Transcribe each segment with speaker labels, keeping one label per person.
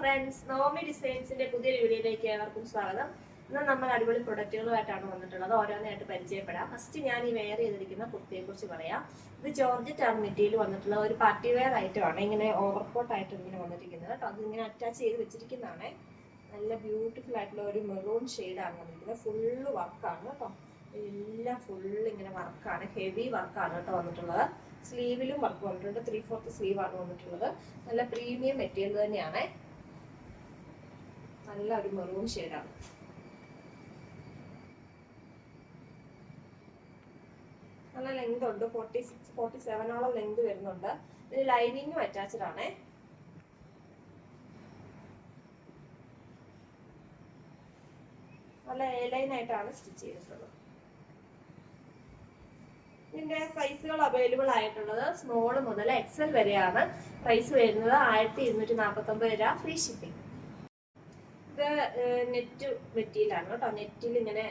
Speaker 1: Friends Naomi ഡിസൈൻസിന്റെ പുതിയൊരു വീഡിയോയിലേക്ക് ഏവർക്കും സ്വാഗതം. ഇന്ന് നമ്മൾ അടിപൊളി പ്രൊഡക്റ്റുകളുമായിട്ടാണ് വന്നിട്ടുള്ളത്. ഓരോന്നായിട്ട് പരിചയപ്പെടാം. ഫസ്റ്റ് ഞാൻ ഈ വെയർ ചെയ്തിരിക്കുന്ന കുർത്തിയെ കുറിച്ച് പറയാം. ഇത് ജോർജ് ആണ് മെറ്റീരിയൽ വന്നിട്ടുള്ള ഒരു പാർട്ടി വെയർ ഐറ്റമാണ് ഇങ്ങനെ ഓവർകോട്ട് ആയിട്ട് ഇങ്ങനെ വന്നിരിക്കുന്നത് കേട്ടോ. അത് ഇങ്ങനെ അറ്റാച്ച് ചെയ്ത് വെച്ചിരിക്കുന്നതാണ്. നല്ല ബ്യൂട്ടിഫുൾ ആയിട്ടുള്ള ഒരു മെറൂൺ ഷെയ്ഡാണ് വന്നിരിക്കുന്നത്. ഫുള്ള് വർക്കാണ് കേട്ടോ. എല്ലാം ഫുള്ള് ഇങ്ങനെ വർക്കാണ് ഹെവി വർക്കാണ് കേട്ടോ വന്നിട്ടുള്ളത്. സ്ലീവിലും വർക്ക് വന്നിട്ടുണ്ട്. ത്രീ ഫോർത്ത് സ്ലീവ് ആണ് വന്നിട്ടുള്ളത്. നല്ല പ്രീമിയം മെറ്റീരിയൽ തന്നെയാണ്. നല്ല ഒരു മെറൂൺ ഷെയ്ഡാണ്. നല്ല ലെങ്ത് ഉണ്ട്. ഫോർട്ടി സിക്സ് ഫോർട്ടി സെവനോളം ലെങ്ത് വരുന്നുണ്ട്. ഇതിന് ലൈനിങ്ങും അറ്റാച്ച്ഡ് ആണ്. നല്ല ലൈൻ ആയിട്ടാണ് സ്റ്റിച്ച് ചെയ്തിട്ടുള്ളത്. ഇതിന്റെ സൈസുകൾ അവൈലബിൾ ആയിട്ടുള്ളത് സ്മോൾ മുതൽ എക്സൽ വരെയാണ്. പ്രൈസ് വരുന്നത് ആയിരത്തി ഇരുന്നൂറ്റി നാൽപ്പത്തി ഒമ്പത് രൂപ. ഫ്രീ ഷിപ്പിംഗ് ഇത് നെറ്റ് മെറ്റീരിയലാണ് കേട്ടോ. നെറ്റിൽ ഇങ്ങനെ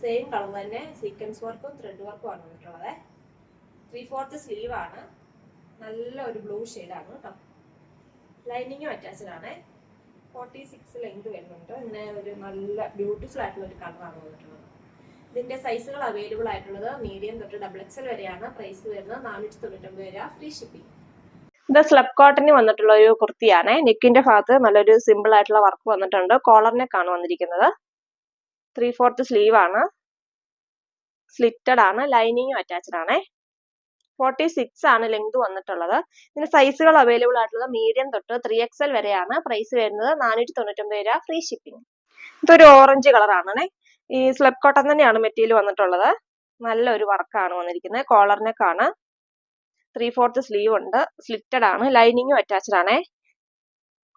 Speaker 1: സെയിം കളർ തന്നെ സീക്വൻസ് വർക്കും ത്രെഡ് വർക്കും ആണ് വന്നിട്ടുള്ളത്. ത്രീ ഫോർത്ത് സ്ലീവ് ആണ്. നല്ല ഒരു ബ്ലൂ ആണ് കേട്ടോ. ലൈനിങ്ങും അറ്റാച്ച്ഡ് ആണ്. ഫോർട്ടി സിക്സ് ലെങ്ത് വരുന്നുണ്ട്. ഇങ്ങനെ ഒരു നല്ല ബ്യൂട്ടിഫുൾ ആയിട്ടുള്ള ഒരു കളറാണ് വന്നിട്ടുള്ളത്. ഇതിന്റെ സൈസുകൾ അവൈലബിൾ ആയിട്ടുള്ളത് മീഡിയം തൊട്ട് ഡബിൾ എക്സൽ വരെയാണ്. പ്രൈസ് വരുന്നത് നാനൂറ്റി തൊണ്ണൂറ്റൊമ്പത് രൂപ. ഫ്രീ ഷിപ്പിംഗ്
Speaker 2: ഇത് സ്ലബ് കോട്ടണിൽ വന്നിട്ടുള്ള ഒരു കുർത്തിയാണ്. നെക്കിന്റെ ഭാഗത്ത് നല്ലൊരു സിമ്പിൾ ആയിട്ടുള്ള വർക്ക് വന്നിട്ടുണ്ട്. കോളർ നെക്കാണ് വന്നിരിക്കുന്നത്. ത്രീ ഫോർത്ത് സ്ലീവ് ആണ്. സ്ലിറ്റഡ് ആണ്. ലൈനിങ്ങും അറ്റാച്ച്ഡ് ആണ്. ഫോർട്ടി സിക്സ് ആണ് ലെങ്ത് വന്നിട്ടുള്ളത്. ഇതിന് സൈസുകൾ അവൈലബിൾ ആയിട്ടുള്ളത് മീഡിയം തൊട്ട് ത്രീ എക്സൽ വരെയാണ്. പ്രൈസ് വരുന്നത് നാനൂറ്റി തൊണ്ണൂറ്റൊമ്പത് രൂപ ഫ്രീ ഷിപ്പിംഗ് ഇതൊരു ഓറഞ്ച് കളറാണ് ഈ സ്ലബ് കോട്ടൺ തന്നെയാണ് മെറ്റീരിയൽ വന്നിട്ടുള്ളത്. നല്ലൊരു വർക്കാണ് വന്നിരിക്കുന്നത്. കോളർ നെക്കാണ്. ത്രീ ഫോർത്ത് സ്ലീവ് ഉണ്ട്. സ്ലിറ്റഡ് ആണ്. ലൈനിങ്ങും അറ്റാച്ച്ഡ് ആണേ.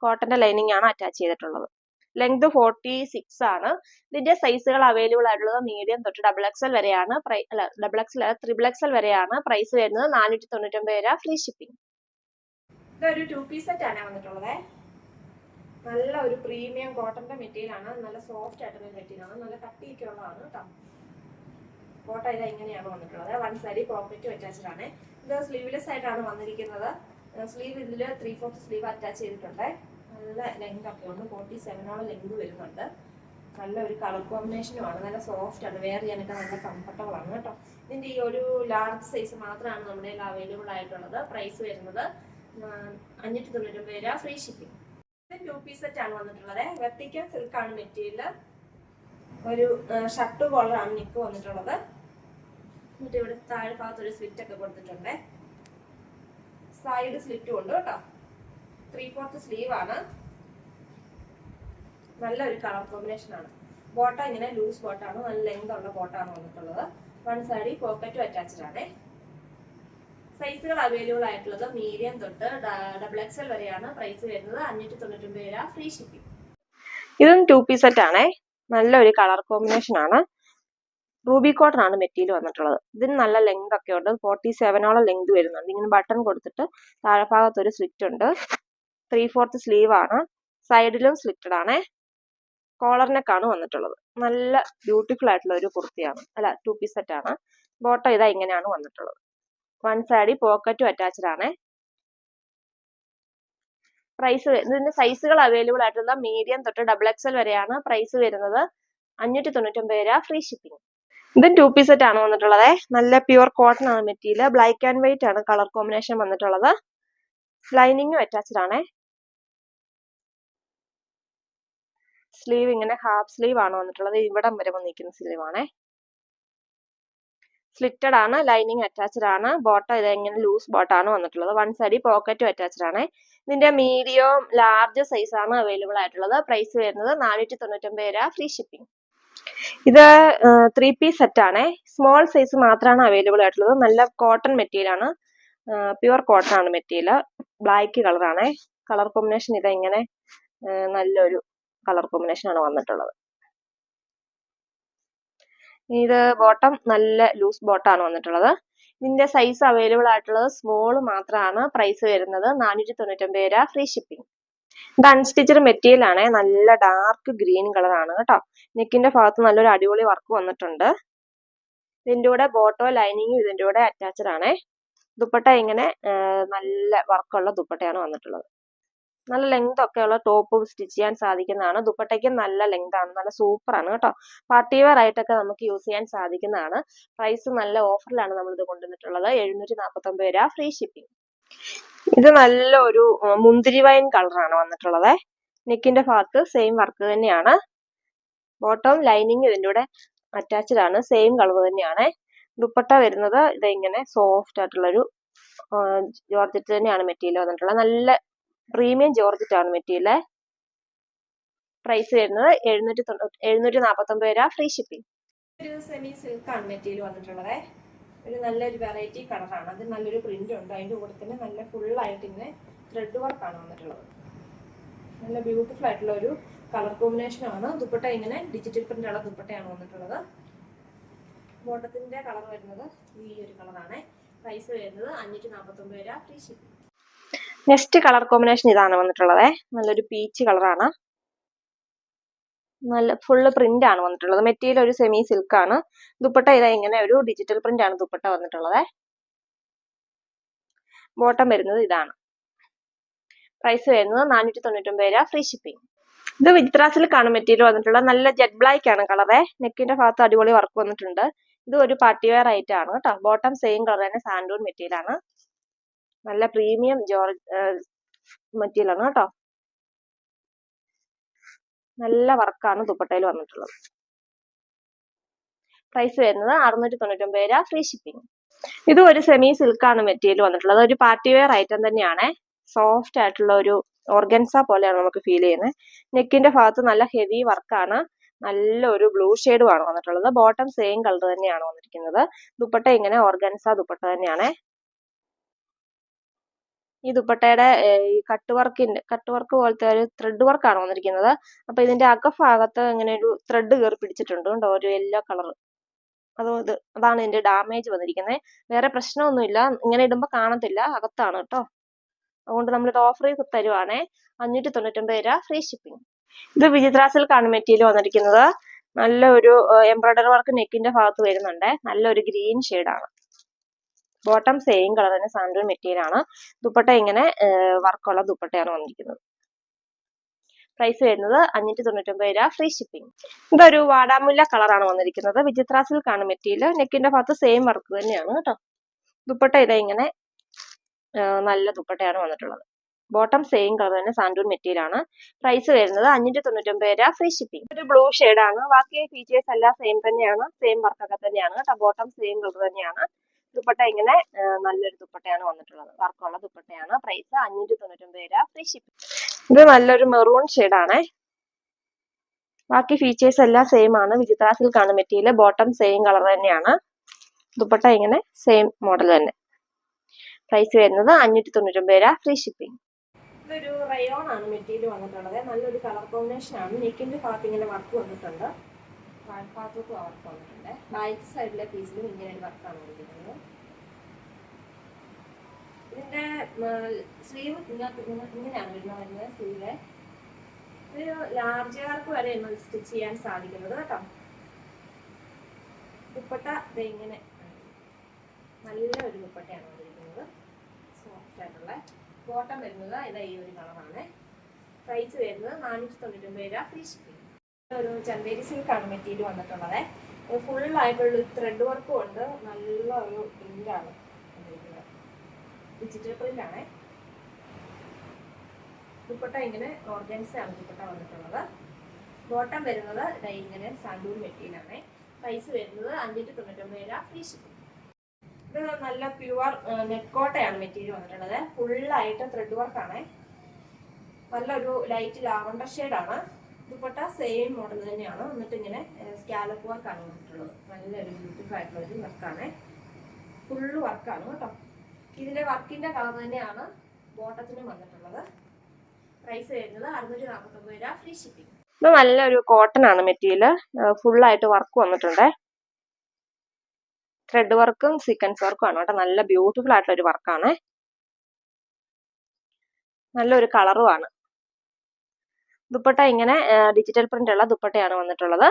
Speaker 2: കോട്ടന്റെ ലൈനിങ് ആണ് അറ്റാച്ച് ചെയ്തിട്ടുള്ളത്. ലെങ്ത് ഫോർട്ടി സിക്സ് ആണ്. ഇതിന്റെ സൈസുകൾ അവൈലബിൾ ആയിട്ടുള്ളത് മീഡിയം തൊട്ട് ഡബിൾ എക്സൽ വരെയാണ്. അല്ല ഡബിൾ എക്സൽ ത്രിബിൾ എക്സൽ വരെയാണ് പ്രൈസ് വരുന്നത് നാനൂറ്റി തൊണ്ണൂറ്റൊമ്പത് രൂപ ഫ്രീ ഷിപ്പിംഗ്
Speaker 1: ഇതൊരു ടു പീസ് സെറ്റ് ആണ് വന്നിട്ടുള്ളത്. നല്ല ഒരു പ്രീമിയം കോട്ടന്റെ മെറ്റീരിയൽ ആണ്. നല്ല സോഫ്റ്റ് ആയിട്ടുള്ള മെറ്റീരിയൽ ആണ്. നല്ല കട്ടിയൊക്കെ ഉള്ളതാണ് കേട്ടോ കോട്ട ഇത് ഇങ്ങനെയാണ് വന്നിട്ടുള്ളത്. വൺ സൈഡിൽ പോക്കറ്റ് അറ്റാച്ച്ഡ് ആണ്. ഇത് സ്ലീവ്ലെസ് ആയിട്ടാണ് വന്നിരിക്കുന്നത്. സ്ലീവ് ഇതിൽ ത്രീ ഫോർത്ത് സ്ലീവ് അറ്റാച്ച് ചെയ്തിട്ടുണ്ട്. നല്ല ലെങ്ത് ഒക്കെ ഉണ്ട്. ഫോർട്ടി സെവനോളം ലെങ്ത് വരുന്നുണ്ട്. നല്ല ഒരു കളർ കോമ്പിനേഷനും ആണ്. നല്ല സോഫ്റ്റ് ആണ്. വെയർ ചെയ്യാനൊക്കെ നല്ല കംഫർട്ടബിൾ ആണ് കേട്ടോ. ഇതിന്റെ ഈ ഒരു ലാർജ് സൈസ് മാത്രമാണ് നമ്മുടെ കയ്യിൽ അവൈലബിൾ ആയിട്ടുള്ളത്. പ്രൈസ് വരുന്നത് അഞ്ഞൂറ്റി തൊണ്ണൂറ്റി ഒമ്പത് രൂപ ഫ്രീ ഷിപ്പിംഗ് ഇത് ടു പീസ് സെറ്റ് ആണ് വന്നിട്ടുള്ളത്. വെർട്ടിക്കൽ സിൽക്കാണ് മെറ്റീരിയൽ ഒരു ഷർട്ട് കോളറാണ് നിക്ക് വന്നിട്ടുള്ളത്. എന്നിട്ട് ഇവിടെ താഴെ ഭാഗത്ത് ഒരു സ്ലിറ്റ് ഒക്കെ കൊടുത്തിട്ടുണ്ട്. സൈഡ് സ്ലിറ്റും ഉണ്ട് കേട്ടോ. ത്രീ ഫോർത്ത് സ്ലീവ് ആണ്. നല്ലൊരു കളർ കോമ്പിനേഷൻ ആണ്. ബോട്ട ഇങ്ങനെ ലൂസ് ബോട്ടാണ് നല്ല ലെങ്ത് ഉള്ള ബോട്ടാണ് വന്നിട്ടുള്ളത്. വൺ സൈഡ് പോക്കറ്റും അറ്റാച്ച്ഡ് ആണ്. സൈസുകൾ അവൈലബിൾ ആയിട്ടുള്ളത് മീഡിയം തൊട്ട് ഡബിൾ എക്സ് എൽ വരെയാണ് പ്രൈസ് വരുന്നത്. അഞ്ഞൂറ്റി തൊണ്ണൂറ്റി ഒമ്പത് രൂപ ഫ്രീ ഷിപ്പിംഗ്
Speaker 2: ഇതും ടു പീസ് സെറ്റ് ആണേ. നല്ലൊരു കളർ കോമ്പിനേഷൻ ആണ്. റൂബി കോട്ടൺ ആണ് മെറ്റീരിയൽ വന്നിട്ടുള്ളത്. ഇതിന് നല്ല ലെങ്ത് ഒക്കെ ഉണ്ട്. ഫോർട്ടി സെവനോളം ലെങ്ത് വരുന്നുണ്ട്. ഇങ്ങനെ ബട്ടൺ കൊടുത്തിട്ട് താഴെഭാഗത്ത് ഒരു സ്ലിറ്റ് ഉണ്ട്. ത്രീ ഫോർത്ത് സ്ലീവ് ആണ്. സൈഡിലും സ്ലിറ്റഡ് ആണ്. കോളർ നെക്കാണ് വന്നിട്ടുള്ളത്. നല്ല ബ്യൂട്ടിഫുൾ ആയിട്ടുള്ള ഒരു കുർത്തിയാണ്. അല്ല ടു പീസ് സെറ്റ് ആണ്. ബോട്ടം ഇതാ ഇങ്ങനെയാണ് വന്നിട്ടുള്ളത്. വൺ സൈഡിൽ പോക്കറ്റും അറ്റാച്ച്ഡ് ആണ്. പ്രൈസ് ഇതിന്റെ സൈസുകൾ അവൈലബിൾ ആയിട്ടുള്ള മീഡിയം തൊട്ട് ഡബിൾ എക്സൽ വരെയാണ് പ്രൈസ് വരുന്നത്. അഞ്ഞൂറ്റി തൊണ്ണൂറ്റൊമ്പത് രൂപ ഫ്രീ ഷിപ്പിംഗ് ഇതും ടു പീസ് സെറ്റ് ആണ് വന്നിട്ടുള്ളത്. നല്ല പ്യുവർ കോട്ടൺ ആണ് മെറ്റീരിയൽ ബ്ലാക്ക് ആൻഡ് വൈറ്റ് ആണ് കളർ കോമ്പിനേഷൻ വന്നിട്ടുള്ളത്. ലൈനിങ്ങും അറ്റാച്ച്ഡ് ആണ്. സ്ലീവ് ഇങ്ങനെ ഹാഫ് സ്ലീവ് ആണ് വന്നിട്ടുള്ളത്. ഇവിടം വരെ വന്നിരിക്കുന്ന സ്ലീവ് ആണ്. സ്ലിറ്റഡ് ആണ് ലൈനിങ് അറ്റാച്ച്ഡ് ആണ്. ബോട്ടം ഇത് ഇങ്ങനെ ലൂസ് ബോട്ടാണ് വന്നിട്ടുള്ളത്. വൺ സൈഡിൽ പോക്കറ്റും അറ്റാച്ച്ഡ് ആണ്. ഇതിന്റെ മീഡിയം ലാർജ് സൈസ് ആണ് അവൈലബിൾ ആയിട്ടുള്ളത്. പ്രൈസ് വരുന്നത് നാനൂറ്റി തൊണ്ണൂറ്റൊമ്പത് രൂപ. ഫ്രീ ഷിപ്പിംഗ് ഇത് ത്രീ പീസ് സെറ്റ് ആണ്. സ്മോൾ സൈസ് മാത്രമാണ് അവൈലബിൾ ആയിട്ടുള്ളത്. നല്ല കോട്ടൺ മെറ്റീരിയൽ ആണ്. പ്യുവർ കോട്ടൺ ആണ് മെറ്റീരിയൽ ബ്ലാക്ക് കളറാണ് കളർ കോമ്പിനേഷൻ ഇത് ഇങ്ങനെ നല്ലൊരു കളർ കോമ്പിനേഷൻ ആണ് വന്നിട്ടുള്ളത്. ഇത് ബോട്ടം നല്ല ലൂസ് ബോട്ടാണ് വന്നിട്ടുള്ളത്. ഇതിന്റെ സൈസ് അവൈലബിൾ ആയിട്ടുള്ളത് സ്മോൾ മാത്രമാണ് പ്രൈസ് വരുന്നത് നാനൂറ്റി തൊണ്ണൂറ്റൊമ്പത് രൂപ. ഫ്രീ ഷിപ്പിംഗ് ഇത് അൺസ്റ്റിച്ചഡ് മെറ്റീരിയൽ ആണ്. നല്ല ഡാർക്ക് ഗ്രീൻ കളറാണ് കേട്ടോ. നെക്കിന്റെ ഭാഗത്ത് നല്ലൊരു അടിപൊളി വർക്ക് വന്നിട്ടുണ്ട്. ഇതിന്റെ കൂടെ ബോട്ടോ ലൈനിങ്ങും ഇതിന്റെ കൂടെ അറ്റാച്ച്ഡ് ആണേ. ദുപ്പട്ട ഇങ്ങനെ നല്ല വർക്കുള്ള ദുപ്പട്ടയാണ് വന്നിട്ടുള്ളത്. നല്ല ലെങ്ത് ഒക്കെ ഉള്ള ടോപ്പ് സ്റ്റിച്ച് ചെയ്യാൻ സാധിക്കുന്നതാണ്. ദുപ്പട്ടയ്ക്ക് നല്ല ലെങ്ത് ആണ്. നല്ല സൂപ്പർ ആണ് കേട്ടോ. പാർട്ടി വെയർ ആയിട്ടൊക്കെ നമുക്ക് യൂസ് ചെയ്യാൻ സാധിക്കുന്നതാണ്. പ്രൈസ് നല്ല ഓഫറിലാണ് നമ്മൾ ഇത് കൊണ്ടുവന്നിട്ടുള്ളത്. എഴുന്നൂറ്റി നാൽപ്പത്തൊമ്പത് രൂപ. ഫ്രീ ഷിപ്പിംഗ് ഇത് നല്ല ഒരു മുന്തിരി വൈൻ കളറാണ് വന്നിട്ടുള്ളത്. നെക്കിന്റെ ഭാഗത്ത് സെയിം വർക്ക് തന്നെയാണ്. ബോട്ടം ലൈനിങ് ഇതിന്റെ കൂടെ അറ്റാച്ച്ഡ് ആണ്. സെയിം കളർ തന്നെയാണ്. ദുപ്പട്ട വരുന്നത് ഇത് ഇങ്ങനെ സോഫ്റ്റ് ആയിട്ടുള്ളൊരു ജോർജറ്റ് തന്നെയാണ് മെറ്റീരിയൽ വന്നിട്ടുള്ളത്. നല്ല പ്രീമിയം ജോർജറ്റ് ആണ് മെറ്റീരിയൽ പ്രൈസ് വരുന്നത് എഴുന്നൂറ്റി തൊണ്ണൂറ്റി എഴുന്നൂറ്റി നാൽപ്പത്തൊമ്പത് രൂപ. ഫ്രീ ഷിപ്പിംഗ്
Speaker 1: ഒരു സെമി സിൽക്കാണ് മെറ്റീരിയൽ വന്നിട്ടുള്ളത്. ഒരു നല്ലൊരു വെറൈറ്റി കളറാണ് അത് നല്ലൊരു പ്രിന്റ് ഉണ്ട്. അതിന്റെ കൂടെ തന്നെ നല്ല ഫുൾ ആയിട്ട് ഇങ്ങനെ ത്രെഡ് വർക്കാണ് വന്നിട്ടുള്ളത്. നല്ല ബ്യൂട്ടിഫുൾ ആയിട്ടുള്ള ഒരു കളർ കോമ്പിനേഷൻ ആണ്. ദുപ്പട്ട ഇങ്ങനെ ഡിജിറ്റൽ പ്രിന്റ് ഉള്ള ദുപ്പട്ടയാണ് വന്നിട്ടുള്ളത്. ബോട്ടത്തിന്റെ കളർ വരുന്നത് ഈ ഒരു കളറാണ് പ്രൈസ് വരുന്നത് അഞ്ഞൂറ്റി നാൽപ്പത്തൊമ്പത് രൂപ. Free shipping
Speaker 2: next colour combination ഇതാണ് വന്നിട്ടുള്ളത്. നല്ലൊരു പീച്ച് കളറാണ് നല്ല ഫുള്ള് പ്രിന്റ് ആണ് വന്നിട്ടുള്ളത്. മെറ്റീരിയൽ ഒരു സെമി സിൽക്ക് ആണ്. ദുപ്പട്ട ഇതാ ഇങ്ങനെ ഒരു ഡിജിറ്റൽ പ്രിന്റ് ആണ് ദുപ്പട്ട വന്നിട്ടുള്ളത്. ബോട്ടം വരുന്നത് ഇതാണ്. പ്രൈസ് വരുന്നത് നാനൂറ്റി തൊണ്ണൂറ്റൊമ്പത് രൂപ ഫ്രീ ഷിപ്പിംഗ് ഇത് വിചിത്ര കാണും മെറ്റീരിയൽ വന്നിട്ടുള്ളത്. നല്ല ജെറ്റ് ബ്ലാക്ക് ആണ് കളറെ നെക്കിന്റെ ഭാഗത്ത് അടിപൊളി വർക്ക് വന്നിട്ടുണ്ട്. ഇത് ഒരു പാർട്ടി വെയർ ആയിട്ട് ആണ് കേട്ടോ. ബോട്ടം സെയിം കളർ തന്നെ സാൻഡൂൺ മെറ്റീരിയൽ ആണ്. നല്ല പ്രീമിയം ജോർജ് മെറ്റീരിയൽ ആണ് കേട്ടോ. നല്ല വർക്കാണ് ദുപ്പട്ടയിൽ വന്നിട്ടുള്ളത്. പ്രൈസ് വരുന്നത് അറുന്നൂറ്റി തൊണ്ണൂറ്റി ഒമ്പത് രൂപ ഫ്രീ ഷിപ്പിംഗ് ഇത് ഒരു സെമി സിൽക്കാണ് മെറ്റീരിയൽ വന്നിട്ടുള്ളത്. ഒരു പാർട്ടി വെയർ ഐറ്റം തന്നെയാണ്. സോഫ്റ്റ് ആയിട്ടുള്ള ഒരു ഓർഗൻസ പോലെയാണ് നമുക്ക് ഫീൽ ചെയ്യുന്നത്. നെക്കിന്റെ ഭാഗത്ത് നല്ല ഹെവി വർക്കാണ് നല്ല ഒരു ബ്ലൂ ഷെയ്ഡുമാണ് വന്നിട്ടുള്ളത്. ബോട്ടം സെയിം കളർ തന്നെയാണ് വന്നിരിക്കുന്നത്. ദുപ്പട്ട ഇങ്ങനെ ഓർഗൻസ ദുപ്പട്ട തന്നെയാണ്. ഈ ദുപ്പട്ടയുടെ ഈ കട്ട് വർക്കിന്റെ കട്ട് വർക്ക് പോലത്തെ ഒരു ത്രെഡ് വർക്കാണ് വന്നിരിക്കുന്നത്. അപ്പൊ ഇതിന്റെ അകഭാഗത്ത് ഇങ്ങനെ ഒരു ത്രെഡ് കയറി പിടിച്ചിട്ടുണ്ട് കേട്ടോ ഒരു യെല്ലോ കളർ അതോ ഇത് അതാണ് ഇതിന്റെ ഡാമേജ് വന്നിരിക്കുന്നത് വേറെ പ്രശ്നമൊന്നുമില്ല. ഇങ്ങനെ ഇടുമ്പോൾ കാണത്തില്ല. അകത്താണ് കേട്ടോ. അതുകൊണ്ട് നമ്മൾ ഇത് ഓഫർ ചെയ്ത് തരുവാണേ. അഞ്ഞൂറ്റി തൊണ്ണൂറ്റൊമ്പത് രൂപ ഫ്രീ ഷിപ്പിംഗ് ഇത് വിചിത്ര സിൽക്കാണ് മെറ്റീരിയൽ വന്നിരിക്കുന്നത്. നല്ല ഒരു എംബ്രോയിഡറി വർക്ക് നെക്കിന്റെ ഭാഗത്ത് വരുന്നുണ്ട്. നല്ലൊരു ഗ്രീൻ ആണ്. ബോട്ടം സെയിം കളർ തന്നെ സാൻഡൂൺ മെറ്റീരിയൽ ആണ്. ദുപ്പട്ട ഇങ്ങനെ വർക്കുള്ള ദുപ്പട്ടയാണ് വന്നിരിക്കുന്നത്. പ്രൈസ് വരുന്നത് അഞ്ഞൂറ്റി തൊണ്ണൂറ്റൊമ്പത് രൂപ ഫ്രീ ഷിപ്പിംഗ് ഇതൊരു വാടാമുല്ല കളറാണ് വന്നിരിക്കുന്നത്. വിചിത്ര സിൽക്കാണ് മെറ്റീരിയൽ നെക്കിന്റെ ഭാഗത്ത് സെയിം വർക്ക് തന്നെയാണ് കേട്ടോ. ദുപ്പട്ട ഇതാ ഇങ്ങനെ നല്ല ദുപ്പട്ടയാണ് വന്നിട്ടുള്ളത്. ബോട്ടം സെയിം കളർ തന്നെ സാൻഡൂൺ മെറ്റീരിയൽ ആണ്. പ്രൈസ് വരുന്നത് അഞ്ഞൂറ്റി തൊണ്ണൂറ്റൊമ്പത് രൂപ ഫ്രീ ഷിപ്പിംഗ് ഒരു ബ്ലൂ ആണ്. ബാക്കി ഫീച്ചേഴ്സ് എല്ലാം സെയിം തന്നെയാണ്. സെയിം വർക്കൊക്കെ തന്നെയാണ് കേട്ടോ. ബോട്ടം സെയിം കളർ തന്നെയാണ്. ദുപ്പട്ട ഇങ്ങനെ നല്ലൊരു ദുപ്പട്ടയാണ് വന്നിട്ടുള്ളത്. വർക്കുള്ള ദുപ്പട്ടയാണ്. പ്രൈസ് അഞ്ഞൂറ്റി തൊണ്ണൂറ്റൊമ്പത് രൂപ ഫ്രീ ഷിപ്പിംഗ് ഇത് നല്ലൊരു മെറൂൺ ആണ്. ബാക്കി ഫീച്ചേഴ്സ് എല്ലാം സെയിം ആണ്. വിചിത്ര സിൽക്കാണ് മെറ്റീരിയൽ ബോട്ടം സെയിം കളർ തന്നെയാണ്. ദുപ്പട്ട ഇങ്ങനെ സെയിം മോഡൽ തന്നെ. പ്രൈസ് വരുന്നത് അഞ്ഞൂറ്റി തൊണ്ണൂറ്റൊമ്പത് രൂപ ഫ്രീ ഷിപ്പിംഗ്
Speaker 1: ഇതൊരു റയോൺ ആണ് മെറ്റീരിയൽ വന്നിട്ടുള്ളത്. നല്ലൊരു കളർ കോമ്പിനേഷൻ ആണ്. നെക്കിന്റെ ഭാഗത്ത് ഇങ്ങനെ വർക്ക് വന്നിട്ടുണ്ട്. ഭാഗത്തോട്ട് വർക്ക് വന്നിട്ടുണ്ട് ബാക്ക് സൈഡിലെ പീസിലും ഇങ്ങനെ ഒരു വർക്കാണ് വന്നിരിക്കുന്നത് ഇതിന്റെ സ്ലീവ് ഇങ്ങനെയാണ് വരുന്നത് വരുന്നത് സ്ലീവ് ഒരു ലാർജുകാർക്ക് വരെ സ്റ്റിച്ച് ചെയ്യാൻ സാധിക്കുന്നത് കേട്ടോ. ദുപ്പട്ട ഇങ്ങനെ നല്ല ഒരു ദുപ്പട്ടയാണ് വന്നിരിക്കുന്നത്. സോഫ്റ്റ് ആയിട്ടുള്ള. ബോട്ടം വരുന്നത് ഇതാ ഈ ഒരു കളറാണ് പ്രൈസ് വരുന്നത് നാനൂറ്റി തൊണ്ണൂറ്റൊമ്പത് രൂപ. ഫ്രീ ഷിപ്പിംഗ് ഒരു ചന്തേരി സിൽക്കാണ് മെറ്റീരിയൽ വന്നിട്ടുള്ളത്. ഫുൾ ആയിട്ടുള്ള ത്രെഡ് വർക്കും ഉണ്ട്. നല്ല ഒരു പ്രിന്റാണ് ഡിജിറ്റൽ പ്രിന്റ് ആണ്. ദുപ്പട്ട ഇങ്ങനെ ഓർഗൻസ് ആണ് ദുപ്പട്ട വന്നിട്ടുള്ളത്. ബോട്ടം വരുന്നത് ഇങ്ങനെ സാൻഡൂൺ മെറ്റീരിയൽ ആണ്. പ്രൈസ് വരുന്നത് അഞ്ഞൂറ്റി തൊണ്ണൂറ്റൊമ്പത് രൂപ ഫ്രീ ഷിപ്പിംഗ് ഇത് നല്ല പ്യുവർ നെക്കോട്ടയാണ് മെറ്റീരിയൽ വന്നിട്ടുള്ളത്. ഫുള്ളായിട്ട് ത്രെഡ് വർക്കാണ് നല്ലൊരു ലൈറ്റ് ലാവണ്ടർ ആണ്. ദുപ്പട്ട സെയിം മോഡൽ തന്നെയാണ്. എന്നിട്ട് ഇങ്ങനെ സ്കാലപ്പ് വർക്കാണ് വന്നിട്ടുള്ളത് നല്ലൊരു ബ്യൂട്ടിഫുൾ ആയിട്ടുള്ള ഒരു വർക്കാണ് ഫുള്ള് വർക്കാണ് കേട്ടോ. ഇതിന്റെ വർക്കിന്റെ കളർ തന്നെയാണ് ബോട്ടത്തിന് വന്നിട്ടുള്ളത്. പ്രൈസ് വരുന്നത് അറുന്നൂറ്റി നാൽപ്പത്തൊമ്പത് രൂപ ഫ്രീ ഷിപ്പിംഗ്
Speaker 2: ഇത് നല്ലൊരു കോട്ടൺ ആണ് മെറ്റീരിയൽ ഫുൾ ആയിട്ട് വർക്ക് വന്നിട്ടുണ്ട്. ത്രെഡ് വർക്കും സീക്വൻസ് വർക്കും ആണ് കേട്ടോ. നല്ല ബ്യൂട്ടിഫുൾ ആയിട്ടുള്ള ഒരു വർക്കാണ് നല്ലൊരു കളറുമാണ് ദുപ്പട്ട ഇങ്ങനെ ഡിജിറ്റൽ പ്രിന്റ് ഉള്ള ദുപ്പട്ടയാണ് വന്നിട്ടുള്ളത്.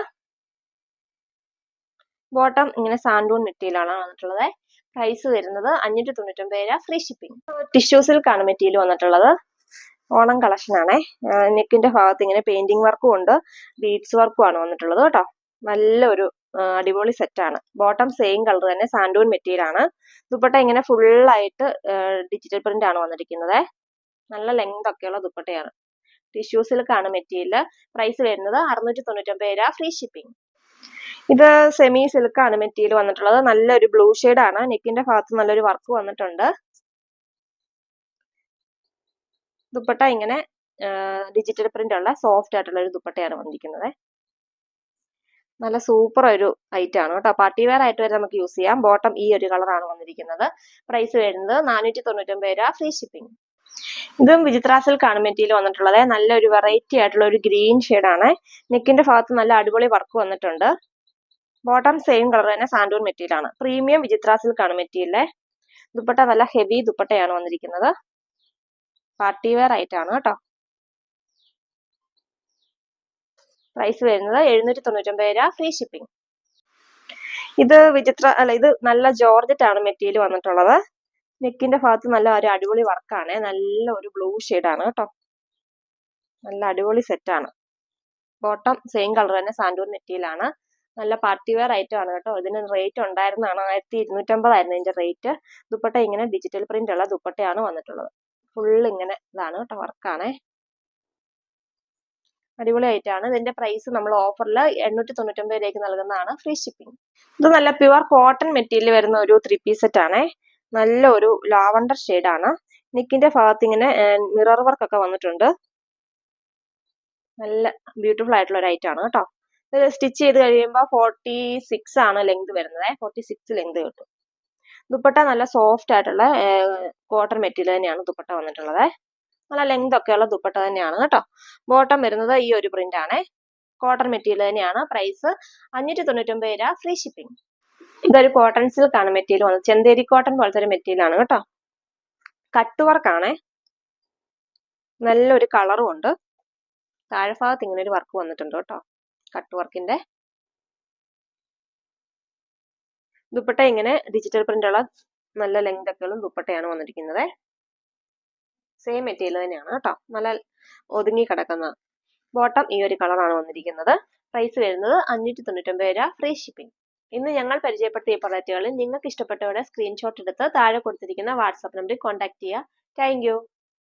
Speaker 2: ബോട്ടം ഇങ്ങനെ സാൻഡൂൺ മെറ്റീരിയലാണ് വന്നിട്ടുള്ളത്. പ്രൈസ് വരുന്നത് അഞ്ഞൂറ്റി തൊണ്ണൂറ്റൊമ്പത് രൂപ ഫ്രീ ഷിപ്പിംഗ് ടിഷ്യൂ സിൽക്കാണ് മെറ്റീരിയൽ വന്നിട്ടുള്ളത്. ഓണം കളക്ഷൻ ആണേ. നെക്കിന്റെ ഭാഗത്ത് ഇങ്ങനെ പെയിന്റിംഗ് വർക്കും ഉണ്ട്. ബീഡ്സ് വർക്കും ആണ് വന്നിട്ടുള്ളത് കേട്ടോ. നല്ലൊരു അടിപൊളി സെറ്റാണ് ബോട്ടം സെയിം കളർ തന്നെ സാൻഡൂൺ മെറ്റീരിയൽ ആണ്. ദുപ്പട്ട ഇങ്ങനെ ഫുൾ ആയിട്ട് ഡിജിറ്റൽ പ്രിന്റ് ആണ് വന്നിരിക്കുന്നത്. നല്ല ലെങ്ത് ഒക്കെയുള്ള ദുപ്പട്ടയാണ്. ടിഷ്യൂ സിൽക്കാണ് മെറ്റീരിയൽ പ്രൈസ് വരുന്നത് അറുന്നൂറ്റി തൊണ്ണൂറ്റൊമ്പത് രൂപ ഫ്രീ ഷിപ്പിംഗ് ഇത് സെമി സിൽക്കാണ് മെറ്റീരിയൽ വന്നിട്ടുള്ളത്. നല്ലൊരു ബ്ലൂ ആണ് നെക്കിന്റെ ഭാഗത്ത് നല്ലൊരു വർക്ക് വന്നിട്ടുണ്ട്. ദുപ്പട്ട ഇങ്ങനെ ഡിജിറ്റൽ പ്രിന്റ് ഉള്ള സോഫ്റ്റ് ആയിട്ടുള്ള ഒരു ദുപ്പട്ടയാണ് വന്നിരിക്കുന്നത്. നല്ല സൂപ്പർ ഒരു ഐറ്റം ആണ് കേട്ടോ. പാർട്ടി വെയർ ആയിട്ട് വരെ നമുക്ക് യൂസ് ചെയ്യാം. ബോട്ടം ഈ ഒരു കളറാണ് വന്നിരിക്കുന്നത്. പ്രൈസ് വരുന്നത് നാനൂറ്റി തൊണ്ണൂറ്റൊമ്പത് രൂപ ഫ്രീ ഷിപ്പിംഗ് ഇതും വിചിത്ര സിൽക്കാണ് മെറ്റീരിയൽ വന്നിട്ടുള്ളത്. നല്ലൊരു വെറൈറ്റി ആയിട്ടുള്ള ഒരു ഗ്രീൻ ആണ്. നെക്കിന്റെ ഭാഗത്ത് നല്ല അടിപൊളി വർക്ക് വന്നിട്ടുണ്ട്. ബോട്ടം സെയിം കളർ തന്നെ സാൻഡൂൺ മെറ്റീരിയൽ ആണ്. പ്രീമിയം വിചിത്ര സിൽക്കാണ് മെറ്റീരിയൽ ദുപ്പട്ട നല്ല ഹെവി ദുപ്പട്ടയാണ് വന്നിരിക്കുന്നത്. പാർട്ടി വെയർ ആയിട്ടാണ് കേട്ടോ. പ്രൈസ് വരുന്നത് എഴുന്നൂറ്റി തൊണ്ണൂറ്റൊമ്പത് രൂപ. ഫ്രീ ഷിപ്പിംഗ് ഇത് വിചിത്ര അല്ല ഇത് നല്ല ജോർജറ്റ് ആണ് മെറ്റീരിയൽ വന്നിട്ടുള്ളത്. നെക്കിന്റെ ഭാഗത്ത് നല്ല ഒരു അടിപൊളി വർക്കാണ് നല്ല ഒരു ബ്ലൂ ആണ് കേട്ടോ. നല്ല അടിപൊളി സെറ്റാണ് ബോട്ടം സെയിം കളർ തന്നെ സാൻഡൂർ നെറ്റിയിലാണ് നല്ല പാർട്ടി വെയർ ഐറ്റം ആണ് കേട്ടോ. ഇതിന് റേറ്റ് ഉണ്ടായിരുന്നതാണ് ആയിരത്തി ഇരുന്നൂറ്റമ്പതായിരുന്നു ഇതിന്റെ റേറ്റ് ദുപ്പട്ട ഇങ്ങനെ ഡിജിറ്റൽ പ്രിന്റ് ഉള്ള ദുപ്പട്ടയാണ് വന്നിട്ടുള്ളത്. ഫുൾ ഇങ്ങനെ ഇതാണ് കേട്ടോ വർക്കാണേ അടിപൊളി ആയിട്ടാണ് ഇതിന്റെ പ്രൈസ് നമ്മൾ ഓഫറിൽ എണ്ണൂറ്റി തൊണ്ണൂറ്റൊമ്പത് രൂപയ്ക്ക് നൽകുന്നതാണ്. ഫ്രീ ഷിപ്പിംഗ് ഇത് നല്ല പ്യുവർ കോട്ടൺ മെറ്റീരിയൽ വരുന്ന ഒരു ത്രീ പീസ് സെറ്റ് ആണേ. നല്ല ഒരു ലാവണ്ടർ ആണ് നെക്കിന്റെ ഭാഗത്ത് ഇങ്ങനെ മിറർ വർക്ക് ഒക്കെ വന്നിട്ടുണ്ട്. നല്ല ബ്യൂട്ടിഫുൾ ആയിട്ടുള്ള ഒരു ഐറ്റം ആണ് കേട്ടോ. ഇത് സ്റ്റിച്ച് ചെയ്ത് കഴിയുമ്പോൾ ഫോർട്ടി സിക്സ് ആണ് ലെങ്ത് വരുന്നത്. ഫോർട്ടി സിക്സ് ലെങ്ത് കിട്ടും. ദുപ്പട്ട നല്ല സോഫ്റ്റ് ആയിട്ടുള്ള കോട്ടൺ മെറ്റീരിയൽ തന്നെയാണ് ദുപ്പട്ട വന്നിട്ടുള്ളത്. നല്ല ലെങ്ത് ഒക്കെയുള്ള ദുപ്പട്ട തന്നെയാണ് കേട്ടോ. ബോട്ടം വരുന്നത് ഈ ഒരു പ്രിന്റ് ആണ്. കോട്ടൺ മെറ്റീരിയൽ തന്നെയാണ്. പ്രൈസ് അഞ്ഞൂറ്റി തൊണ്ണൂറ്റൊമ്പത് രൂപ ഫ്രീ ഷിപ്പിംഗ്. ഇതൊരു കോട്ടൺ സിൽക്ക് ആണ് മെറ്റീരിയൽ വന്നത്. ചെന്തേരി കോട്ടൺ പോലത്തെ ഒരു മെറ്റീരിയൽ ആണ് കേട്ടോ. കട്ട് വർക്ക് ആണേ. നല്ലൊരു കളറും ഉണ്ട്. താഴെഭാഗത്ത് ഇങ്ങനെ ഒരു വർക്ക് വന്നിട്ടുണ്ട് കേട്ടോ. കട്ട് വർക്കിന്റെ ദുപ്പട്ട ഇങ്ങനെ ഡിജിറ്റൽ പ്രിന്റ് ഉള്ള നല്ല ലെങ്ത് ദുപ്പട്ടയാണ് വന്നിരിക്കുന്നത്. സെയിം മെറ്റീരിയൽ തന്നെയാണ് കേട്ടോ. നല്ല ഒതുങ്ങി കിടക്കുന്ന ബോട്ടം ഈ ഒരു കളറാണ് വന്നിരിക്കുന്നത്. പ്രൈസ് വരുന്നത് അഞ്ഞൂറ്റി തൊണ്ണൂറ്റൊമ്പത് രൂപ. ഫ്രീ ഷിപ്പിംഗ് ഇന്ന് ഞങ്ങൾ പരിചയപ്പെട്ട ഈ പ്രൊഡക്റ്റുകളിൽ നിങ്ങൾക്ക് ഇഷ്ടപ്പെട്ടവരെ സ്ക്രീൻഷോട്ട് എടുത്ത് താഴെ കൊടുത്തിരിക്കുന്ന വാട്സാപ്പ് നമ്പറിൽ കോൺടാക്ട് ചെയ്യുക. താങ്ക്